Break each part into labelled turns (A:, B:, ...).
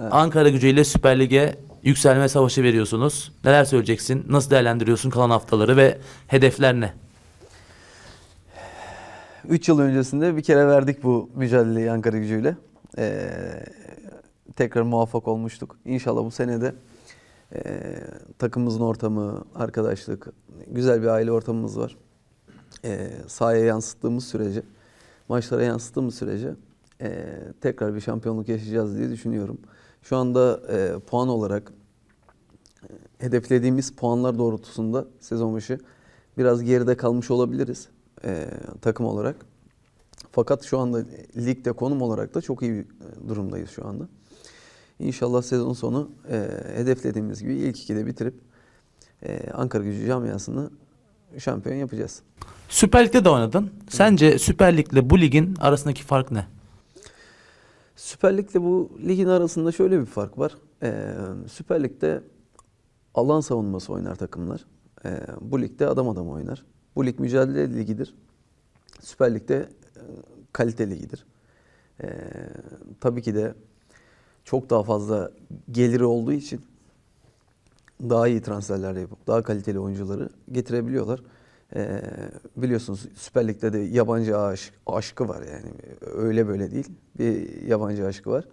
A: Ankara gücü ile Süper Lig'e yükselme savaşı veriyorsunuz. Neler söyleyeceksin? Nasıl değerlendiriyorsun kalan haftaları ve hedefler ne?
B: 3 yıl öncesinde bir kere verdik bu mücadeleyi Ankara gücüyle. Ee, tekrar muvaffak olmuştuk. İnşallah bu sene de e, takımımızın ortamı, arkadaşlık, güzel bir aile ortamımız var. Ee, sahaya yansıttığımız sürece, maçlara yansıttığımız sürece e, tekrar bir şampiyonluk yaşayacağız diye düşünüyorum. Şu anda e, puan olarak e, hedeflediğimiz puanlar doğrultusunda sezon başı biraz geride kalmış olabiliriz e, takım olarak. Fakat şu anda ligde konum olarak da çok iyi bir e, durumdayız şu anda. İnşallah sezon sonu e, hedeflediğimiz gibi ilk ikide bitirip e, Ankara gücü camiasını şampiyon yapacağız.
A: Süper Lig'de de oynadın. Sence Süper Lig ile bu ligin arasındaki fark ne?
B: Süper Lig'le bu ligin arasında şöyle bir fark var. Ee, Süper Lig'de alan savunması oynar takımlar. Ee, bu ligde adam adam oynar. Bu lig mücadele ligidir. Süper Lig'de e, kalite ligidir. Ee, tabii ki de çok daha fazla geliri olduğu için daha iyi transferler yapıp daha kaliteli oyuncuları getirebiliyorlar. Ee, biliyorsunuz Süper Lig'de de yabancı aşk, aşkı var yani öyle böyle değil bir yabancı aşkı var.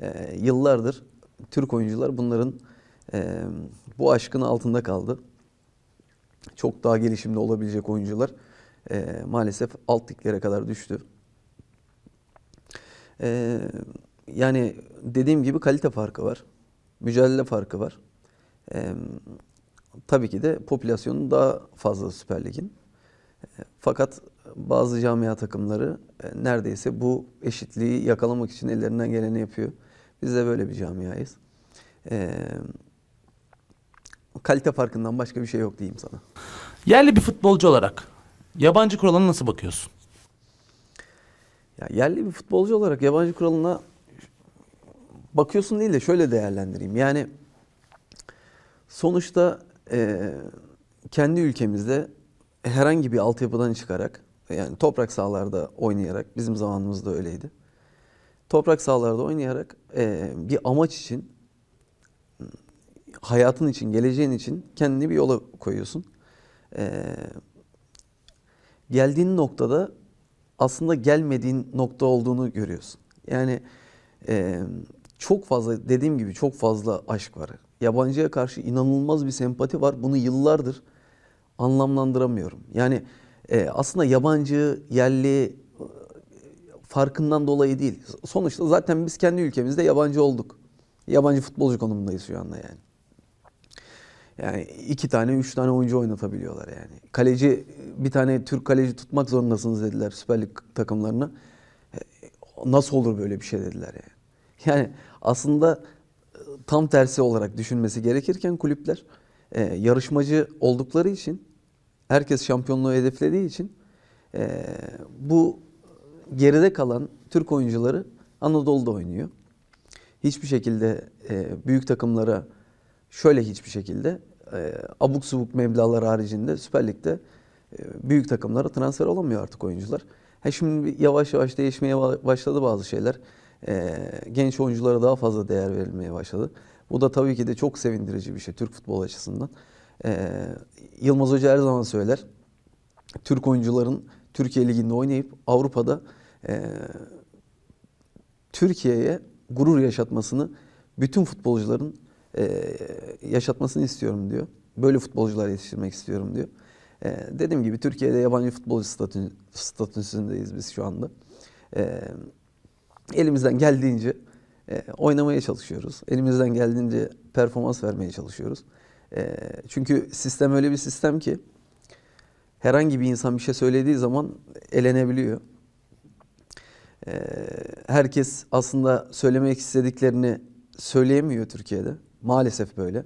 B: Ee, yıllardır Türk oyuncular bunların e, bu aşkın altında kaldı. Çok daha gelişimde olabilecek oyuncular e, maalesef alt liglere kadar düştü. Ee, yani dediğim gibi kalite farkı var. Mücadele farkı var. Ee, tabii ki de popülasyonu daha fazla Süper Lig'in. E, Fakat bazı camia takımları e, neredeyse bu eşitliği yakalamak için ellerinden geleni yapıyor. Biz de böyle bir camiayız. Ee, kalite farkından başka bir şey yok diyeyim sana.
A: Yerli bir futbolcu olarak yabancı kuralına nasıl bakıyorsun?
B: Ya yerli bir futbolcu olarak yabancı kuralına bakıyorsun değil de şöyle değerlendireyim. Yani sonuçta e, kendi ülkemizde herhangi bir altyapıdan çıkarak yani toprak sahalarda oynayarak bizim zamanımızda öyleydi. Toprak sahalarda oynayarak e, bir amaç için hayatın için, geleceğin için kendini bir yola koyuyorsun. E, geldiğin noktada aslında gelmediğin nokta olduğunu görüyorsun. Yani e, çok fazla dediğim gibi çok fazla aşk var. Yabancıya karşı inanılmaz bir sempati var. Bunu yıllardır anlamlandıramıyorum. Yani e, aslında yabancı, yerli e, farkından dolayı değil. Sonuçta zaten biz kendi ülkemizde yabancı olduk. Yabancı futbolcu konumundayız şu anda yani. Yani iki tane, üç tane oyuncu oynatabiliyorlar yani. Kaleci, bir tane Türk kaleci tutmak zorundasınız dediler Süper Lig takımlarına. E, Nasıl olur böyle bir şey dediler yani. Yani aslında tam tersi olarak düşünmesi gerekirken kulüpler e, yarışmacı oldukları için, herkes şampiyonluğu hedeflediği için e, bu geride kalan Türk oyuncuları Anadolu'da oynuyor. Hiçbir şekilde e, büyük takımlara şöyle hiçbir şekilde e, abuk subuk meblağlar haricinde Süper Lig'de e, büyük takımlara transfer olamıyor artık oyuncular. Ha şimdi yavaş yavaş değişmeye ba- başladı bazı şeyler. E, genç oyunculara daha fazla değer verilmeye başladı. Bu da tabii ki de çok sevindirici bir şey Türk futbol açısından. E, Yılmaz Hoca her zaman söyler. Türk oyuncuların Türkiye Ligi'nde oynayıp Avrupa'da e, Türkiye'ye gurur yaşatmasını bütün futbolcuların yaşatmasını istiyorum diyor. Böyle futbolcular yetiştirmek istiyorum diyor. E, dediğim gibi Türkiye'de yabancı futbolcu statü, statüsündeyiz biz şu anda. E, elimizden geldiğince e, oynamaya çalışıyoruz. Elimizden geldiğince performans vermeye çalışıyoruz. E, çünkü sistem öyle bir sistem ki herhangi bir insan bir şey söylediği zaman elenebiliyor. Ee, herkes aslında söylemek istediklerini söyleyemiyor Türkiye'de. Maalesef böyle.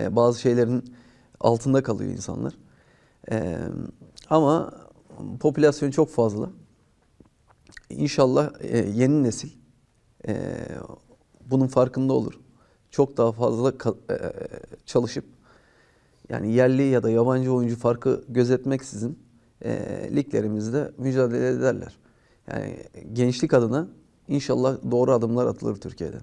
B: Ee, bazı şeylerin altında kalıyor insanlar. Ee, ama popülasyon çok fazla. İnşallah e, yeni nesil e, bunun farkında olur. Çok daha fazla e, çalışıp yani yerli ya da yabancı oyuncu farkı gözetmeksizin e, liglerimizde mücadele ederler. Yani gençlik adına inşallah doğru adımlar atılır Türkiye'de.